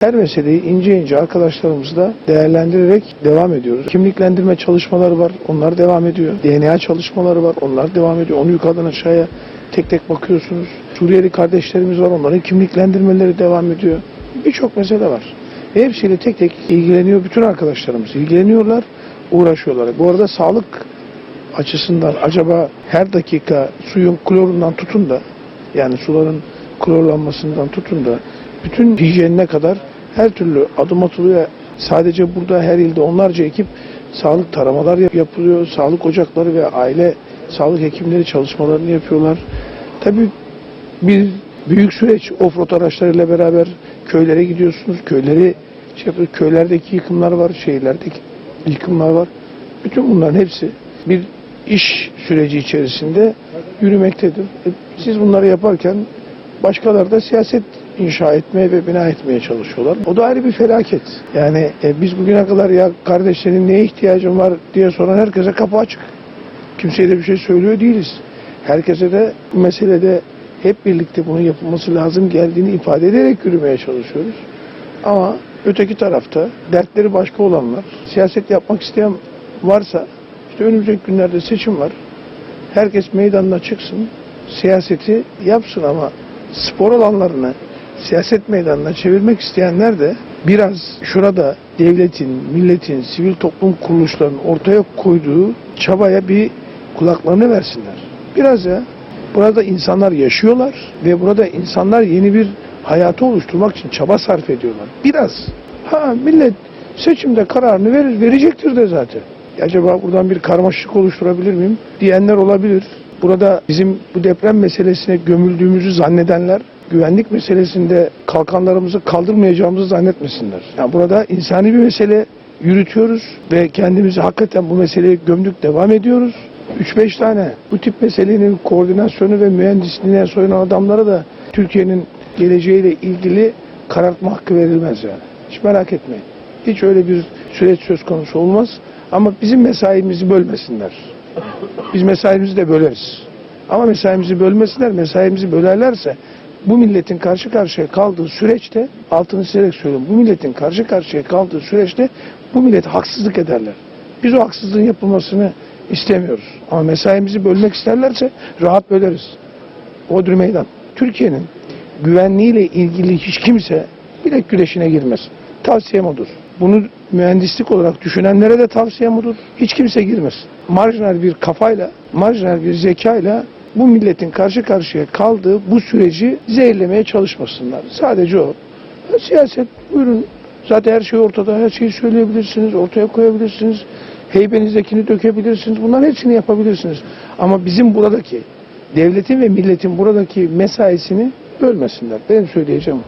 Her meseleyi ince ince arkadaşlarımızla değerlendirerek devam ediyoruz. Kimliklendirme çalışmaları var, onlar devam ediyor. DNA çalışmaları var, onlar devam ediyor. Onu yukarıdan aşağıya tek tek bakıyorsunuz. Suriyeli kardeşlerimiz var, onların kimliklendirmeleri devam ediyor. Birçok mesele var. Ve hepsiyle tek tek ilgileniyor bütün arkadaşlarımız. ilgileniyorlar, uğraşıyorlar. Bu arada sağlık açısından acaba her dakika suyun klorundan tutun da yani suların klorlanmasından tutun da bütün hijyenine kadar her türlü adım atılıyor. Sadece burada her ilde onlarca ekip sağlık taramalar yap- yapılıyor. Sağlık ocakları ve aile sağlık hekimleri çalışmalarını yapıyorlar. Tabii bir büyük süreç offroad araçlarıyla beraber köylere gidiyorsunuz. Köyleri şey köylerdeki yıkımlar var, şehirlerdeki yıkımlar var. Bütün bunların hepsi bir iş süreci içerisinde yürümektedir. E, Siz bunları yaparken başkaları da siyaset inşa etmeye ve bina etmeye çalışıyorlar. O da ayrı bir felaket. Yani e, biz bugüne kadar ya kardeşlerin neye ihtiyacın var diye soran herkese kapı açık. Kimseye de bir şey söylüyor değiliz. Herkese de meselede hep birlikte bunun yapılması lazım geldiğini ifade ederek yürümeye çalışıyoruz. Ama öteki tarafta dertleri başka olanlar, siyaset yapmak isteyen varsa işte önümüzdeki günlerde seçim var. Herkes meydanına çıksın, siyaseti yapsın ama spor alanlarını siyaset meydanına çevirmek isteyenler de biraz şurada devletin, milletin, sivil toplum kuruluşlarının ortaya koyduğu çabaya bir kulaklarını versinler. Biraz ya. Burada insanlar yaşıyorlar ve burada insanlar yeni bir hayatı oluşturmak için çaba sarf ediyorlar. Biraz. Ha millet seçimde kararını verir, verecektir de zaten. Acaba buradan bir karmaşık oluşturabilir miyim diyenler olabilir. Burada bizim bu deprem meselesine gömüldüğümüzü zannedenler güvenlik meselesinde kalkanlarımızı kaldırmayacağımızı zannetmesinler. Yani burada insani bir mesele yürütüyoruz ve kendimizi hakikaten bu meseleye gömdük devam ediyoruz. 3-5 tane bu tip meselenin koordinasyonu ve mühendisliğine soyunan adamlara da Türkiye'nin geleceğiyle ilgili karartma hakkı verilmez yani. Hiç merak etmeyin. Hiç öyle bir süreç söz konusu olmaz. Ama bizim mesaimizi bölmesinler. Biz mesaimizi de böleriz. Ama mesaimizi bölmesinler, mesaimizi bölerlerse bu milletin karşı karşıya kaldığı süreçte, altını çizerek söylüyorum, bu milletin karşı karşıya kaldığı süreçte bu millete haksızlık ederler. Biz o haksızlığın yapılmasını istemiyoruz. Ama mesaimizi bölmek isterlerse rahat böleriz. Odri meydan. Türkiye'nin güvenliğiyle ilgili hiç kimse bilek güreşine girmez. Tavsiyem odur. Bunu mühendislik olarak düşünenlere de tavsiyem odur. Hiç kimse girmez. Marjinal bir kafayla, marjinal bir zekayla bu milletin karşı karşıya kaldığı bu süreci zehirlemeye çalışmasınlar. Sadece o. Ha, Siyaset buyurun. Zaten her şey ortada. Her şeyi söyleyebilirsiniz, ortaya koyabilirsiniz. Heybenizdekini dökebilirsiniz. Bunların hepsini yapabilirsiniz. Ama bizim buradaki devletin ve milletin buradaki mesaisini bölmesinler. Benim söyleyeceğim.